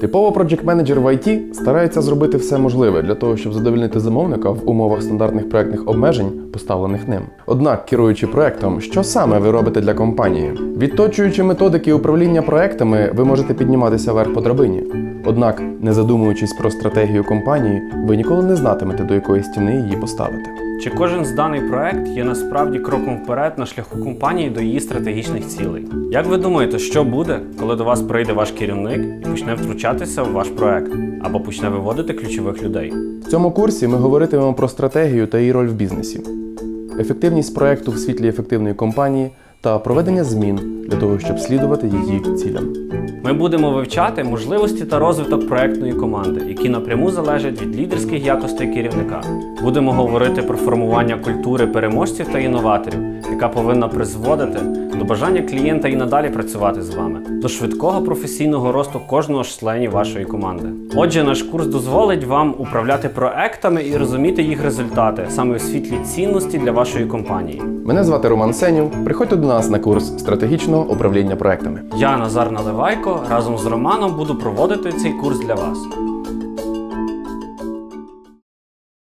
Типово project менеджер в IT старається зробити все можливе для того, щоб задовольнити замовника в умовах стандартних проектних обмежень, поставлених ним. Однак, керуючи проектом, що саме ви робите для компанії? Відточуючи методики управління проектами, ви можете підніматися вверх по драбині. Однак, не задумуючись про стратегію компанії, ви ніколи не знатимете, до якої стіни її поставити. Чи кожен зданий проект є насправді кроком вперед на шляху компанії до її стратегічних цілей? Як ви думаєте, що буде, коли до вас прийде ваш керівник і почне втручатися в ваш проект або почне виводити ключових людей? В цьому курсі ми говоритимемо про стратегію та її роль в бізнесі, ефективність проекту в світлі ефективної компанії та проведення змін для того, щоб слідувати її цілям. Ми будемо вивчати можливості та розвиток проектної команди, які напряму залежать від лідерських якостей керівника. Будемо говорити про формування культури переможців та інноваторів, яка повинна призводити до бажання клієнта і надалі працювати з вами, до швидкого професійного росту кожного з членів вашої команди. Отже, наш курс дозволить вам управляти проектами і розуміти їх результати саме у світлі цінності для вашої компанії. Мене звати Роман Сенів. Приходьте до нас на курс стратегічного управління проектами. Я Назар Наливайко разом з Романом буду проводити цей курс для вас.